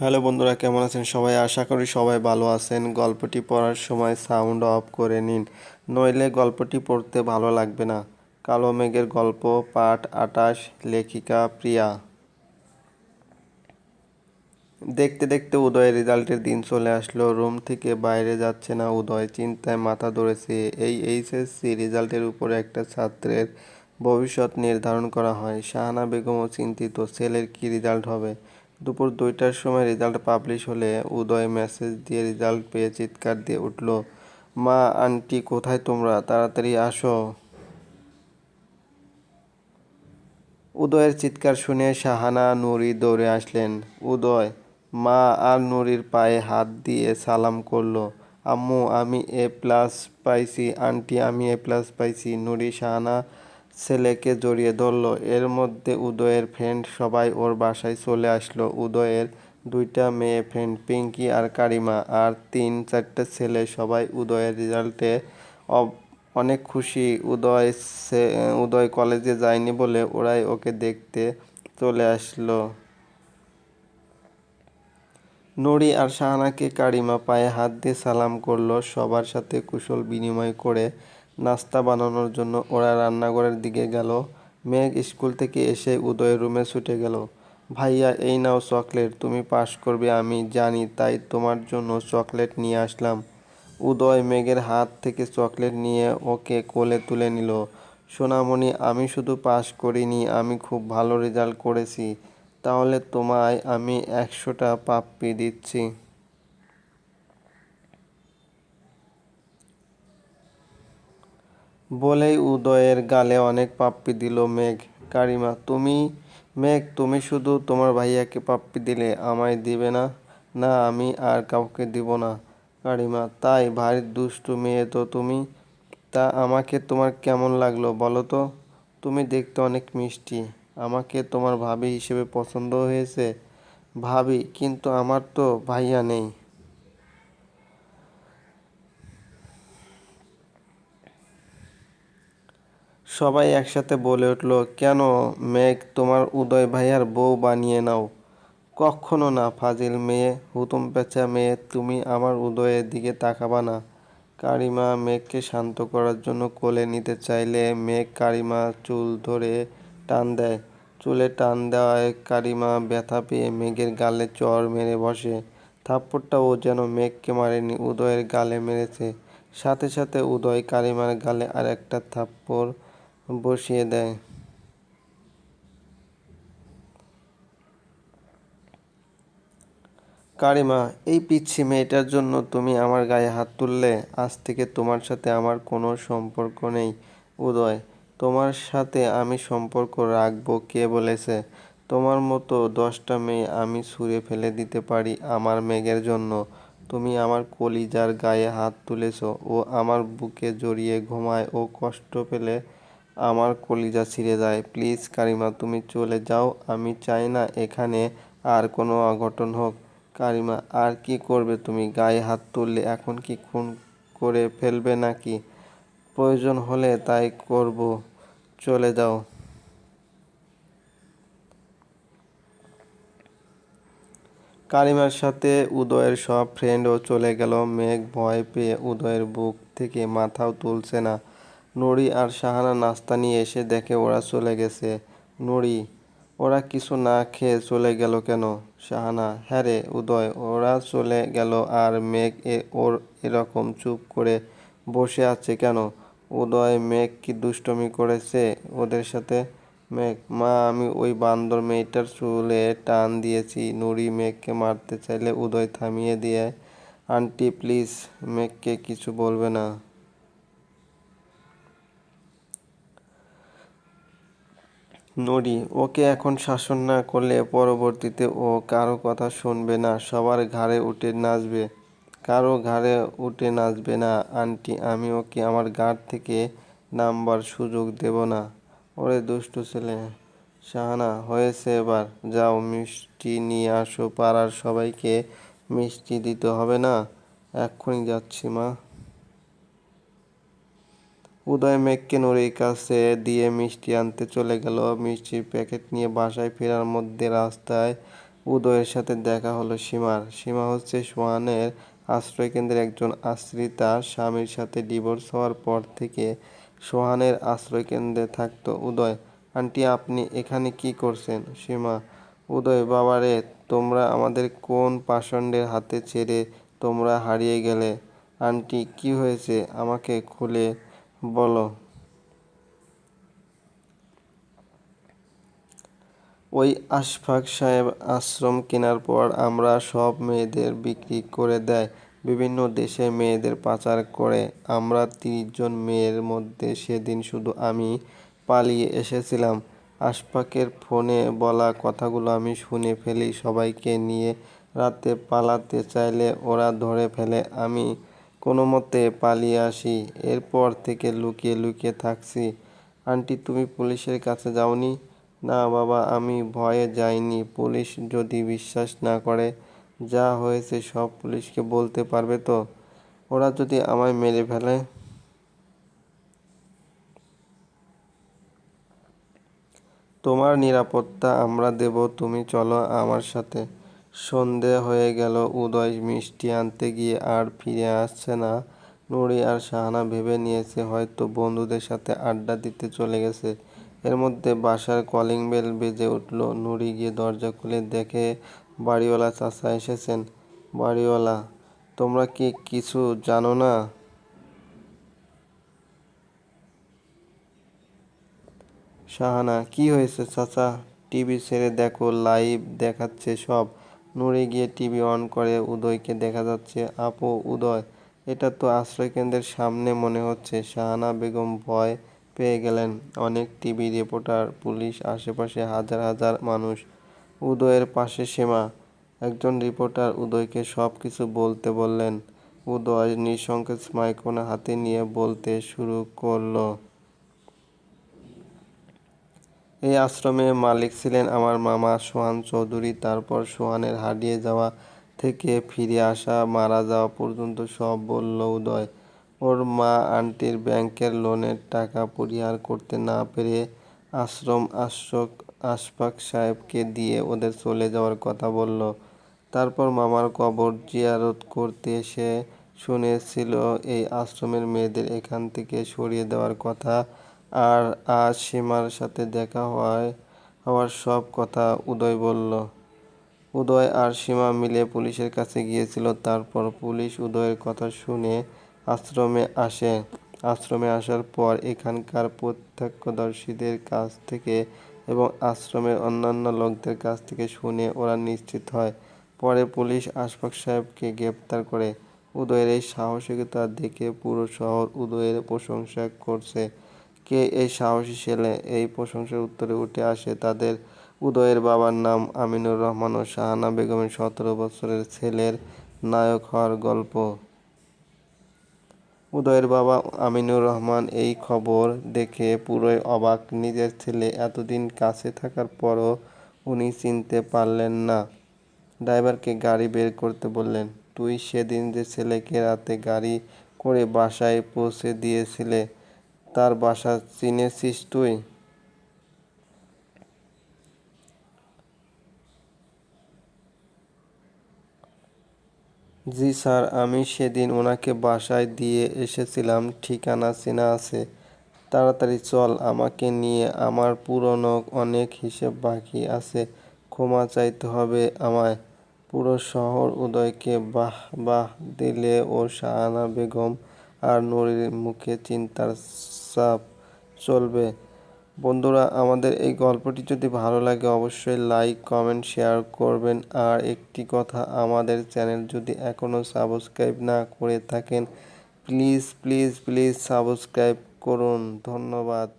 Hello বন্ধুরা, কেমন আছেন সবাই? আশা করি সবাই ভালো আছেন। গল্পটি পড়ার সময় সাউন্ড অফ করে নিন। নইলে গল্পটি পড়তে ভালো লাগবে না। কালো মেঘের গল্প, পাঠ, আটাশ, লেখিকা, প্রিয়া। দেখতে দেখতে উদয়ের রেজাল্টের দিন চলে আসলো। রুম থেকে বাইরে যাচ্ছে না উদয়, চিন্তায় মাথা ধরেছে। এই এইচএসসি রেজাল্টের উপরে একটা ছাত্রের ভবিষ্যৎ নির্ধারণ করা হয়। শাহানা বেগমও চিন্তিত, ছেলের কি রেজাল্ট হবে? দুপুর দুইটার সময় রেজাল্ট পাবলিশ হলে উদয় মেসেজ দিয়ে রেজাল্ট পেয়ে চিৎকার দিয়ে উঠল, মা, আন্টি, কোথায় তোমরা? তাড়াতাড়ি আসো। উদয়ের চিৎকার শুনে শাহানা নুরি দৌড়ে আসলেন। উদয়, মা, আর নুরির পায়ে হাত দিয়ে সালাম করল, আম্মু, আমি এ প্লাস পাইছি, আন্টি, আমি এ প্লাস পাইছি। নুরি, শাহানা ছেলেকে জড়িয়ে ধরলো। এর মধ্যে উদয়ের ফ্রেন্ড সবাই ওর বাসায় চলে আসলো। উদয়ের দুইটা মেয়ে ফ্রেন্ড পিঙ্কি আর কারিমা, আর তিন, চারটে ছেলে। সবাই উদয়ের রেজাল্টে অনেক খুশি। উদয় উদয় কলেজে যায়নি বলে ওরাই ওকে দেখতে চলে আসলো। নুরি আর শাহানাকে কারিমা পায়ে হাত দিয়ে সালাম করল। সবার সাথে কুশল বিনিময় করে নাস্তা বানানোর জন্য ওরা রান্নাঘরের দিকে গেল। মেঘ স্কুল থেকে এসে উদয়ের রুমে ছুটে গেল। ভাইয়া, এই নাও চকলেট, তুমি পাস করবে, আমি জানি, তাই তোমার জন্য চকলেট নিয়ে আসলাম। উদয় মেঘের হাত থেকে চকলেট নিয়ে ওকে কোলে তুলে নিল। সোনামণি, আমি শুধু পাস করিনি, আমি খুব ভালো রেজাল্ট করেছি। তাহলে তোমায় আমি একশোটা পাপ্পি দিচ্ছি। বলেই উদয়ের গালে অনেক পাপ্পি দিল মেঘ। কারিমা, তুমি, মেঘ, তুমি শুধু তোমার ভাইয়াকে পাপ্পি দিলে আমায় দিবে না? না, আমি আর কাউকে দিব না। কারিমা, তাই ভারী দুষ্টু মেয়ে তো তুমি। তা আমাকে তোমার কেমন লাগল বলো তো? তুমি দেখতে অনেক মিষ্টি। আমাকে তোমার ভাবি হিসেবে পছন্দ হয়েছে? ভাবি, কিন্তু আমার তো ভাইয়া নেই। সবাই একসাথে বলে উঠল, কেন মেঘ তোমার উদয় ভাইয়ার বউ বানিয়ে নাও? কখনো না, ফাজিল মেয়ে, হুতুম পেঁচা মেয়ে, তুমি আমার উদয়ের দিকে তাকাবা না। কারিমা মেঘকে শান্ত করার জন্য কোলে নিতে চাইলে মেঘ কারিমা চুল ধরে টান দেয়। চুলে টান দেওয়ায় কারিমা ব্যথা পেয়ে মেঘের গালে চর মেরে বসে। থাপ্পড়টা ও যেন মেঘকে মারেনি, উদয়ের গালে মেরেছে। সাথে সাথে উদয় কারিমার গালে আর একটা থাপ্পড় বসিয়ে দেয়। কারিমা, এই পিচ্ছি মেয়েটার জন্য তুমি আমার গায়ে হাত তুললে আজ থেকে তোমার সাথে আমার কোনো সম্পর্ক নেই। উদয়, তোমার সাথে আমি সম্পর্ক রাখব কে বলেছে? তোমার মতো দশটা মেয়ে আমি ছুঁড়ে ফেলে দিতে পারি আমার মেঘের জন্য। তুমি আমার কলিজার গায়ে হাত তুলেছ ও আমার বুকে জড়িয়ে ঘুমায় ও কষ্ট পেলে আমার কলিজা ছিঁড়ে যায়। প্লিজ, কারিমা, তুমি চলে যাও। আমি চাই না এখানে আর কোনো অঘটন হোক। কারিমা, আর কি করবে তুমি? গায়ে হাত তুললে এখন কি খুন করে ফেলবে নাকি? প্রয়োজন হলে তাই করব। চলে যাও। কারিমার সাথে উদয়ের সব ফ্রেন্ডও চলে গেল। মেঘ ভয় পেয়ে উদয়ের বুক থেকে মাথাও তুলছে না। নুরি আর শাহানা নাস্তা নিয়ে এসে দেখে ওরা চলে গেছে। নুরি, ওরা কিছু না খেয়ে চলে গেল কেন? শাহানা হ্যাঁ রে, উদয়, ওরা চলে গেল আর মেঘ এ ওর এরকম চুপ করে বসে আছে কেন? উদয়, মেঘ কি দুষ্টমি করেছে ওদের সাথে? মেঘ, মা, আমি ওই বান্দর মেয়েটার চুলে টান দিয়েছি। নুরি, মেঘকে মারতে চাইলে উদয় থামিয়ে দিয়ে, আন্টি, প্লিজ, মেঘকে কিছু বলবে না। নড়ি। ওকে এখন শাসন না করলে পরবর্তীতে ও কারও কথা শুনবে না, সবার ঘাড়ে উঠে নাচবে। কারও ঘাড়ে উঠে নাচবে না, আন্টি, আমি ওকে আমার ঘাড় থেকে নামবার সুযোগ দেব না। ওরে দুষ্টু ছেলে, শাহানা, হয়েছে এবার। যাও, মিষ্টি নিয়ে আসো, পাড়ার সবাইকে মিষ্টি দিতে হবে না? এক্ষুনি যাচ্ছি, মা। উদয় মেঘকে নুরির কাছে দিয়ে মিষ্টি আনতে চলে গেল। মিষ্টির প্যাকেট নিয়ে বাসায় ফেরার মধ্যে রাস্তায় উদয়ের সাথে দেখা হলো সীমার। সীমা হচ্ছে সোহানের আশ্রয়কেন্দ্রের একজন আশ্রিতা স্বামীর সাথে ডিভোর্স হওয়ার পর থেকে সোহানের আশ্রয়কেন্দ্রে থাকতো উদয়। আন্টি, আপনি এখানে কি করছেন? সীমা, উদয়, বাবারে, তোমরা আমাদের কোন পাষণ্ডের হাতে ছেড়ে তোমরা হারিয়ে গেলে? আন্টি, কি হয়েছে? আমাকে খুলে বলো। ওই আশফাক সাহেব আশ্রম কেনার পর আমরা সব মেয়েদের বিক্রি করে দেয়। বিভিন্ন দেশে মেয়েদের পাচার করে। আমরা তিরিশ জন মেয়ের মধ্যে সেদিন শুধু আমি পালিয়ে এসেছিলাম। আশফাকের ফোনে বলা কথাগুলো আমি শুনে ফেলি। সবাইকে নিয়ে রাতে পালাতে চাইলে ওরা ধরে ফেলে। আমি কোনো মতে পালিয়ে আসি। এরপর থেকে লুকিয়ে লুকিয়ে থাকছি। আন্টি, তুমি পুলিশের কাছে যাওনি? না বাবা, আমি ভয়ে যাইনি। পুলিশ যদি বিশ্বাস না করে, যা হয়েছে সব পুলিশকে বলতে পারবে তো? ওরা যদি আমায় মেরে ফেলে? তোমার নিরাপত্তা আমরা দেব, তুমি চলো আমার সাথে। সন্ধে হয়ে গেল, উদয় মিষ্টি আনতে গিয়ে আর ফিরে আসছে না। নুরি আর শাহানা ভেবে নিয়েছে, হয়তো বন্ধুদের সাথে আড্ডা দিতে চলে গেছে। এর মধ্যে বাসার কলিং বেল বেজে উঠল। নুরি গিয়ে দরজা খুলে দেখে বাড়িওয়ালা চাচা এসেছেন। বাড়িওয়ালা, তোমরা কি কিছু জানো না? শাহানা, কি হয়েছে চাচা? টিভি ছেড়ে দেখো, লাইভ দেখাচ্ছে সব। নুরে গিয়ে টিভি অন করে উদয়কে দেখা যাচ্ছে, আপু, উদয়, এটা তো আশ্রয়কেন্দ্রের সামনে মনে হচ্ছে। শাহানা বেগম ভয় পেয়ে গেলেন। অনেক টিভি রিপোর্টার, পুলিশ, আশেপাশে হাজার হাজার মানুষ। উদয়ের পাশে সীমা। একজন রিপোর্টার উদয়কে সব কিছু বলতে বললেন। উদয় নিঃসংকোচ মাইক্রোফোন হাতে নিয়ে বলতে শুরু করল। এই আশ্রমের মালিক ছিলেন আমার মামা সোহান চৌধুরী। তারপর সোহানের হারিয়ে যাওয়া থেকে ফিরে আসা, মারা যাওয়া পর্যন্ত সব বলল উদয়। ওর মা আন্টির ব্যাংকের লোনের টাকা পরিহার করতে না পেরে আশ্রম আশ্রক আশফাক সাহেবকে দিয়ে ওদের চলে যাওয়ার কথা বলল। তারপর মামার কবর জিয়ারত করতে এসে শুনেছিল, এই আশ্রমের মেয়েদের এখান থেকে সরিয়ে দেওয়ার কথা আর আজ সীমার সাথে দেখা হওয়ায় হওয়ার সব কথা উদয় বলল। উদয় আর সীমা মিলে পুলিশের কাছে গিয়েছিল, তারপর পুলিশ উদয়ের কথা শুনে আশ্রমে আসে। আশ্রমে আসার পর এখানকার প্রত্যক্ষদর্শীদের কাছ থেকে এবং আশ্রমের অন্যান্য লোকদের কাছ থেকে শুনে ওরা নিশ্চিত হয়। পরে পুলিশ আশফাক সাহেবকে গ্রেপ্তার করে। উদয়ের এই সাহসিকতা দেখে পুরো শহর উদয়ের প্রশংসা করছে। কে এই সাহসী ছেলে? এই প্রশংসার উত্তরে উঠে আসে তাদের উদয়ের বাবার নাম আমিনুর রহমান ও শাহানা বেগমের সতেরো বছরের ছেলের নায়ক হওয়ার গল্প। উদয়ের বাবা আমিনুর রহমান এই খবর দেখে পুরোই অবাক। নিজের ছেলে এতদিন কাছে থাকার পরও উনি চিনতে পারলেন না। ড্রাইভারকে গাড়ি বের করতে বললেন, তুই সেদিন যে ছেলেকে রাতে গাড়ি করে বাসায় পৌঁছে দিয়েছিলে তার বাসা চিনেছিস তুই? জি স্যার, আমি সেদিন ওনাকে বাসায় দিয়ে এসেছিলাম, ঠিকানা চেনা আছে। তাড়াতাড়ি চল, আমাকে নিয়ে আমার পুরনো অনেক হিসেব বাকি আছে। ক্ষমা চাইতে হবে আমায়। পুরো শহর উদয়কে বাহ বাহ দিলে ও শাহানা বেগম আর নুরির মুখে চিন্তার সাপ চলবে। বন্ধুরা, আমাদের এই গল্পটি যদি ভালো লাগে, অবশ্যই লাইক কমেন্ট শেয়ার করবেন। আর একটি কথা, আমাদের চ্যানেল যদি এখনও সাবস্ক্রাইব না করে থাকেন প্লিজ প্লিজ প্লিজ সাবস্ক্রাইব করুন। ধন্যবাদ।